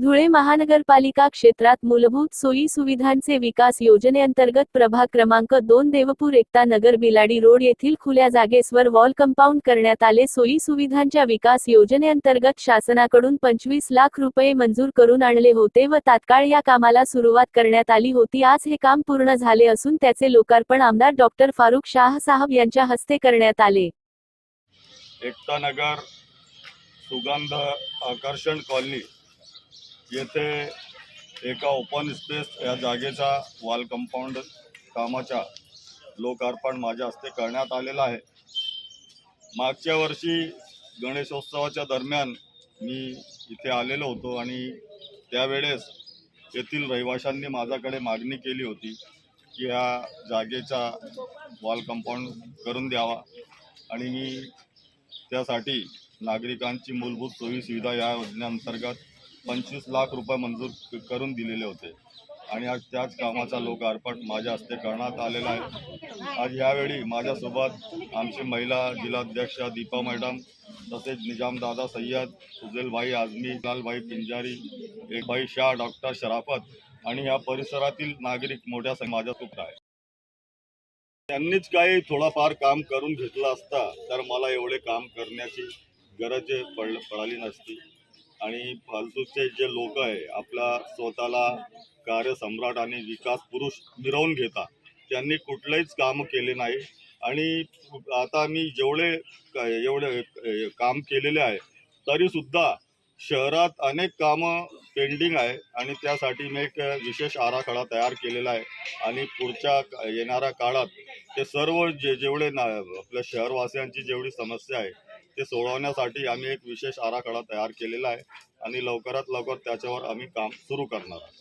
धुळे महानगरपालिका क्षेत्रात मूलभूत सोयी सुविधांचे विकास योजनेअंतर्गत प्रभाग क्रमांक दोन देवपूर एकता नगर बिलाडी रोड येथील खुल्या जागेसवर वॉल कंपाऊंड करण्यात आले. सोयी सुविधांच्या विकास योजनेअंतर्गत शासनाकडून पंचवीस लाख रुपये मंजूर करून आणले होते व तात्काळ या कामाला सुरुवात करण्यात आली होती. आज हे काम पूर्ण झाले असून त्याचे लोकार्पण आमदार डॉक्टर फारुख शाह साहब यांच्या हस्ते करण्यात आले. एकता नगर सुगंध आकर्षण कॉलनी येथे एका ओपन स्पेस या जागेचा वॉल कंपाऊंड कामाच्या लोकार्पण माझ्या हस्ते करण्यात आलेलं आहे. मागच्या वर्षी गणेशोत्सवाच्या दरम्यान मी इथे आलेलो होतो आणि त्यावेळेस येथील रहिवाशांनी माझ्याकडे मागणी केली होती की ह्या जागेचा वॉल कंपाऊंड करून द्यावा आणि मी त्यासाठी नागरिकांची मूलभूत सोयी सुविधा या योजनेअंतर्गत पंचवीस लाख रुपये मंजूर करून दिलेले होते. आणि आज त्याच कामाचा लोकार्पण माझ्या हस्ते करण्यात आलेला आहे. आज यावेळी माझ्यासोबत आमची महिला जिल्हाध्यक्ष दीपा मॅडम तसेच निजामदादा सय्यद सुजेलभाई आझमी लालभाई पिंजारी एकभाई शाह डॉक्टर शराफत आणि या परिसरातील नागरिक मोठ्या संख्येने माझ्यासोबत आहे त्यांनीच काही थोडाफार काम करून घेतलं असता तर मला एवढे काम करण्याची गरज पड पडाली नसती. आणि फालतूचे जे लोक आहे आपला स्वतःला कार्यसम्राट आणि विकास पुरुष मिरवून घेता त्यांनी कुठलेच काम केले नाही. आणि आता मी जेवढे एवढे काम केलेले आहे तरीसुद्धा शहरात अनेक कामं पेंडिंग आहे आणि त्यासाठी मी एक विशेष आराखडा तयार केलेला आहे. आणि पुढच्या येणाऱ्या काळात ते सर्व जे जेवढे ना आपल्या शहरवासियांची जेवढी समस्या आहे ते सोडवण्यासाठी आम्ही एक विशेष आराखडा तयार केलेला आहे आणि लवकरात लवकर त्याच्यावर आम्ही काम सुरू करणार आहोत.